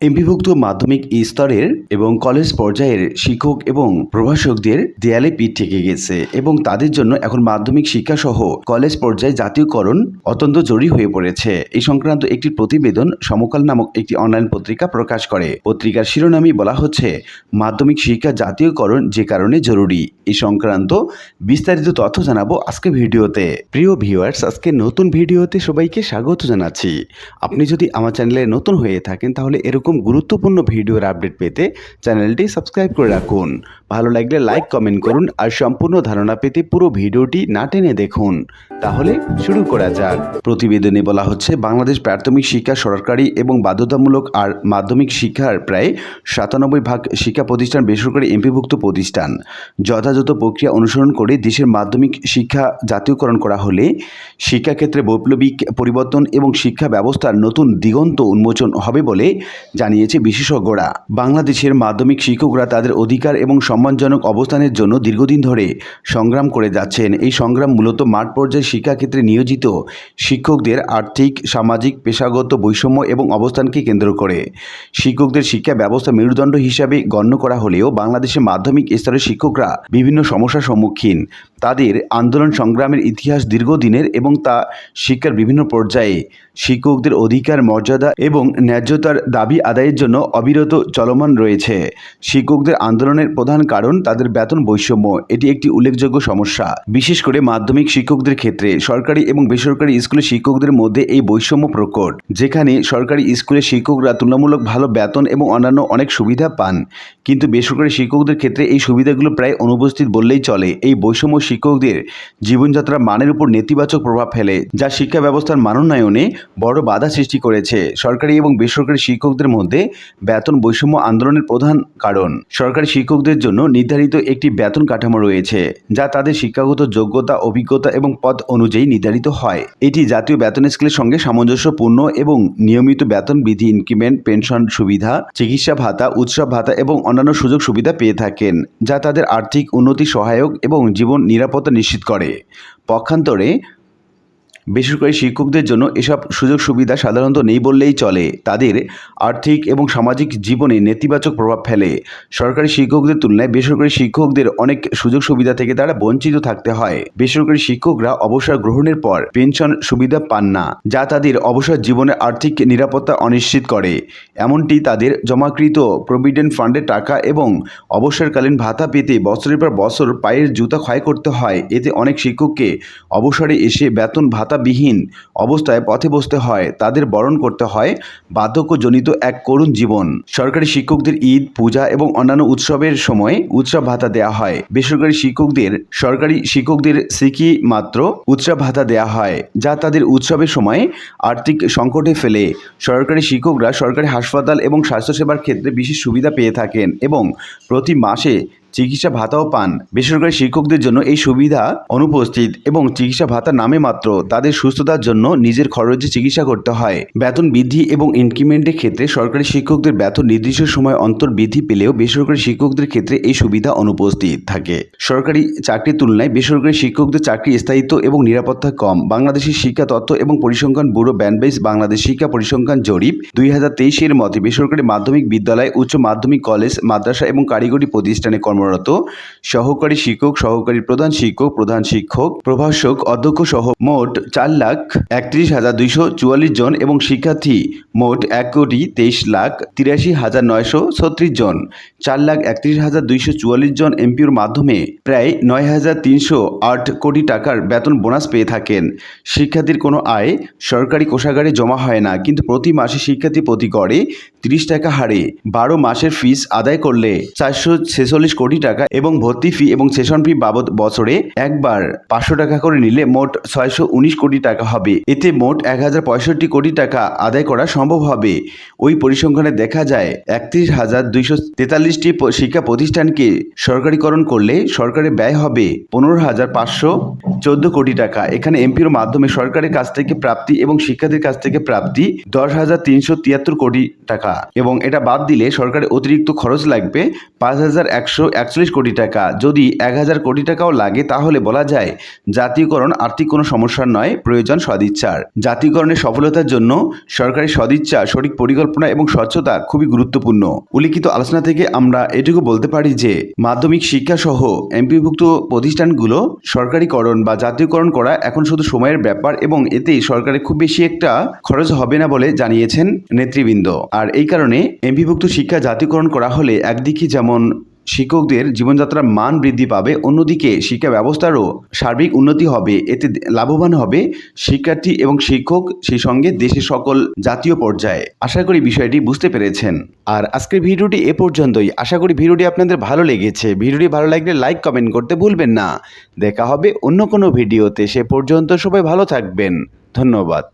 এমপিভুক্ত মাধ্যমিক স্তরের এবং কলেজ পর্যায়ের শিক্ষক এবং প্রভাষকদের দেয়ালে পিঠ থেকে গেছে এবং তাদের জন্য এখন মাধ্যমিক শিক্ষা সহ কলেজ পর্যায়ে জাতীয়করণ অত্যন্ত জরুরি হয়ে পড়েছে। এই সংক্রান্ত একটি প্রতিবেদন সমকাল নামক একটি অনলাইন পত্রিকা প্রকাশ করে। পত্রিকার শিরোনামে বলা হচ্ছে, মাধ্যমিক শিক্ষা জাতীয়করণ যে কারণে জরুরি। এই সংক্রান্ত বিস্তারিত তথ্য জানাব আজকে ভিডিওতে। প্রিয় ভিউয়ার্স আজকে নতুন ভিডিওতে সবাইকে স্বাগত জানাচ্ছি। আপনি যদি আমার চ্যানেলে নতুন হয়ে থাকেন, তাহলে এরকম গুরুত্বপূর্ণ ভিডিওর আপডেট পেতে চ্যানেলটি সাবস্ক্রাইব করে রাখুন। ভালো লাগলে লাইক কমেন্ট করুন আর সম্পূর্ণ ধারণা পেতে পুরো ভিডিওটি না টেনে দেখুন। তাহলে শুরু করা যাক। প্রতিবেদনে বলা হচ্ছে, বাংলাদেশ প্রাথমিক শিক্ষা সরকারি এবং বাধ্যতামূলক আর মাধ্যমিক শিক্ষার প্রায় সাতানব্বই ভাগ শিক্ষা প্রতিষ্ঠান বেসরকারি এমপিভুক্ত প্রতিষ্ঠান। যথাযথ প্রক্রিয়া অনুসরণ করে দেশের মাধ্যমিক শিক্ষা জাতীয়করণ করা হলে শিক্ষাক্ষেত্রে বৈপ্লবিক পরিবর্তন এবং শিক্ষা ব্যবস্থার নতুন দিগন্ত উন্মোচন হবে বলে জানিয়েছে বিশেষজ্ঞরা। বাংলাদেশের মাধ্যমিক শিক্ষকরা তাদের অধিকার এবং সম্মানজনক অবস্থানের জন্য দীর্ঘদিন ধরে সংগ্রাম করে যাচ্ছেন। এই সংগ্রাম মূলত মাঠ পর্যায়ে শিক্ষাক্ষেত্রে নিয়োজিত শিক্ষকদের আর্থিক, সামাজিক, পেশাগত বৈষম্য এবং অবস্থানকে কেন্দ্র করে। শিক্ষকদের শিক্ষা ব্যবস্থা মেরুদণ্ড হিসাবে গণ্য করা হলেও বাংলাদেশের মাধ্যমিক স্তরের শিক্ষকরা বিভিন্ন সমস্যার সম্মুখীন। তাদের আন্দোলন সংগ্রামের ইতিহাস দীর্ঘদিনের এবং তা শিক্ষার বিভিন্ন পর্যায়ে শিক্ষকদের অধিকার, মর্যাদা এবং ন্যায্যতার দাবি আদায়ের জন্য অবিরত চলমান রয়েছে। শিক্ষকদের আন্দোলনের প্রধান কারণ তাদের বেতন বৈষম্য। এটি একটি উল্লেখযোগ্য সমস্যা। বিশেষ করে মাধ্যমিক শিক্ষকদের ক্ষেত্রে সরকারি এবং বেসরকারি স্কুলের শিক্ষকদের মধ্যে এই বৈষম্য প্রকট, যেখানে সরকারি স্কুলের শিক্ষকরা তুলনামূলক ভালো বেতন এবং অন্যান্য অনেক সুবিধা পান। কিন্তু বেসরকারি শিক্ষকদের ক্ষেত্রে এই সুবিধাগুলো প্রায় অনুপস্থিত বললেই চলে। এই বৈষম্য শিক্ষকদের জীবনযাত্রার মানের উপর নেতিবাচক প্রভাব ফেলে, যা শিক্ষা ব্যবস্থার মানোন্নয়নে বড় বাধা সৃষ্টি করেছে। সরকারি এবং বেসরকারি শিক্ষকদের মধ্যে বেতন বৈষম্য আন্দোলনের প্রধান কারণ। সরকারি শিক্ষকদের জন্য নির্ধারিত একটি বেতন কাঠামো রয়েছে, যা তাদের শিক্ষাগত যোগ্যতা, অভিজ্ঞতা এবং পদ অনুযায়ী নির্ধারিত হয়। এটি জাতীয় বেতন স্কেলের সঙ্গে সামঞ্জস্যপূর্ণ এবং নিয়মিত বেতন বিধি, ইনক্রিমেন্ট, পেনশন সুবিধা, চিকিৎসা ভাতা, উৎসব ভাতা এবং অন্যান্য সুযোগ সুবিধা পেয়ে থাকেন, যা তাদের আর্থিক উন্নতি সহায়ক এবং জীবন নিরাপত্তা নিশ্চিত করে। পক্ষান্তরে বেসরকারি শিক্ষকদের জন্য এসব সুযোগ সুবিধা সাধারণত নেই বললেই চলে। তাদের আর্থিক এবং সামাজিক জীবনে নেতিবাচক প্রভাব ফেলে। সরকারি শিক্ষকদের তুলনায় বেসরকারি শিক্ষকদের অনেক সুযোগ সুবিধা থেকে তারা বঞ্চিত থাকতে হয়। বেসরকারি শিক্ষকরা অবসর গ্রহণের পর পেনশন সুবিধা পান না, যা তাদের অবসর জীবনে আর্থিক নিরাপত্তা অনিশ্চিত করে। এমনটি তাদের জমাকৃত প্রভিডেন্ট ফান্ডের টাকা এবং অবসরকালীন ভাতা পেতে বছরের পর বছর পায়ের জুতা ক্ষয় করতে হয়। এতে অনেক শিক্ষককে অবসরে এসে বেতন ভাতাবিহীন অবস্থায় পথে বসতে হয়, তাদের বরণ করতে হয় বার্ধক্যজনিত এক করুণ জীবন। সরকারি শিক্ষকদের ঈদ, পূজা এবং অন্যান্য উৎসবের সময় উৎসব ভাতা দেওয়া হয়। বেসরকারি শিক্ষকদের, সরকারি শিক্ষকদের সিকি মাত্র উৎসব ভাতা দেওয়া হয়, যা তাদের উৎসবের সময় আর্থিক সংকটে ফেলে। সরকারি শিক্ষকরা সরকারি হাসপাতাল এবং স্বাস্থ্যসেবার ক্ষেত্রে বিশেষ সুবিধা পেয়ে থাকেন এবং প্রতি মাসে চিকিৎসা ভাতাও পান। বেসরকারি শিক্ষকদের জন্য এই সুবিধা অনুপস্থিত এবং চিকিৎসা ভাতা নামে মাত্র তাদের সুস্থতার জন্য নিজের খরচে চিকিৎসা করতে হয়। বেতন বৃদ্ধি এবং ইনক্রিমেন্টের ক্ষেত্রে সরকারি শিক্ষকদের বেতন নির্দিষ্ট সময় অন্তর বৃদ্ধি পেলেও বেসরকারি শিক্ষকদের ক্ষেত্রে এই সুবিধা অনুপস্থিত থাকে। সরকারি চাকরির তুলনায় বেসরকারি শিক্ষকদের চাকরি স্থায়িত্ব এবং নিরাপত্তা কম। বাংলাদেশের শিক্ষা তত্ত্ব এবং পরিসংখ্যান ব্যুরো ব্যান্ডবেস বাংলাদেশ শিক্ষা পরিসংখ্যান জরিপ দুই হাজার তেইশের মতে বেসরকারি মাধ্যমিক বিদ্যালয়, উচ্চ মাধ্যমিক কলেজ, মাদ্রাসা এবং কারিগরি প্রতিষ্ঠানে কর্মরত সহকারী শিক্ষক, সহকারী প্রধান শিক্ষক প্রধান শিক্ষক, প্রভাষক, অধ্যক্ষ সহ মোট চার লাখ একত্রিশ হাজার দুইশো চুয়াল্লিশ জন এবং শিক্ষার্থী মোট এক কোটি তেইশ লাখ তিরাশি হাজার নয়শো ছত্রিশ জন। চার লাখ একত্রিশ হাজার দুইশো চুয়াল্লিশ জন এমপিওর মাধ্যমে প্রায় নয় হাজার তিনশো আট কোটি টাকার বেতন বোনাস পেয়ে থাকেন। শিক্ষার্থীর কোনো আয় সরকারি কোষাগারে জমা হয় না, কিন্তু প্রতি মাসে শিক্ষার্থী প্রতি গড়ে তিরিশ টাকা হারে বারো মাসের ফিস আদায় করলে চারশো ছেচল্লিশ কোটি টাকা এবং ভর্তি ফি এবং সেশন ফি বাবদ বছরে একবার পাঁচশো টাকা করে নিলে মোট ছয়শো উনিশ কোটি টাকা হবে। এতে মোট এক হাজার পঁয়ষট্টি কোটি টাকা আদায় করা সম্ভব হবে। ওই পরিসংখ্যানে দেখা যায়, একত্রিশ হাজার দুইশো তেতাল্লিশটি শিক্ষা প্রতিষ্ঠানকে সরকারিকরণ করলে সরকারের ব্যয় হবে পনেরো হাজার পাঁচশো চোদ্দ কোটি টাকা। এখানে এমপির মাধ্যমে সরকারের কাছ থেকে প্রাপ্তি এবং শিক্ষার্থীর কাছ থেকে প্রাপ্তি দশ হাজার তিনশো তিয়াত্তর কোটি টাকা। এবং এটা বাদ দিলে সরকারের অতিরিক্ত খরচ লাগবে পাঁচ হাজার একশো একচল্লিশ কোটি টাকা। যদি এক হাজার কোটি টাকাও লাগে, তাহলে বলা যায়, জাতীয়করণ আর্থিক কোনো সমস্যার নয়, প্রয়োজন সদিচ্ছার। জাতীয়করণের সফলতার জন্য সরকারি সদিচ্ছা, সঠিক পরিকল্পনা এবং স্বচ্ছতা খুবই গুরুত্বপূর্ণ। উল্লিখিত আলোচনা থেকে আমরা এটুকু বলতে পারি যে, মাধ্যমিক শিক্ষা সহ এমপিভুক্ত প্রতিষ্ঠানগুলো সরকারিকরণ বা জাতীয়করণ করা এখন শুধু সময়ের ব্যাপার এবং এতে সরকারের খুব বেশি একটা খরচ হবে না বলে জানিয়েছেন নেতৃবৃন্দ। আর এই কারণে এমপিভুক্ত শিক্ষা জাতীয়করণ করা হলে একদিকে যেমন শিক্ষকদের জীবনযাত্রার মান বৃদ্ধি পাবে। অন্যদিকে শিক্ষা ব্যবস্থারও সার্বিক উন্নতি হবে। এতে লাভবান হবে শিক্ষার্থী এবং শিক্ষক সেই সঙ্গে দেশের সকল জাতীয় পর্যায়ে। আশা করি বিষয়টি বুঝতে পেরেছেন। আর আজকের ভিডিওটি এ পর্যন্তই। আশা করি ভিডিওটি আপনাদের ভালো লেগেছে। ভিডিওটি ভালো লাগলে লাইক, কমেন্ট করতে ভুলবেন না। দেখা হবে অন্য কোনো ভিডিওতে। সে পর্যন্ত সবাই ভালো থাকবেন। ধন্যবাদ।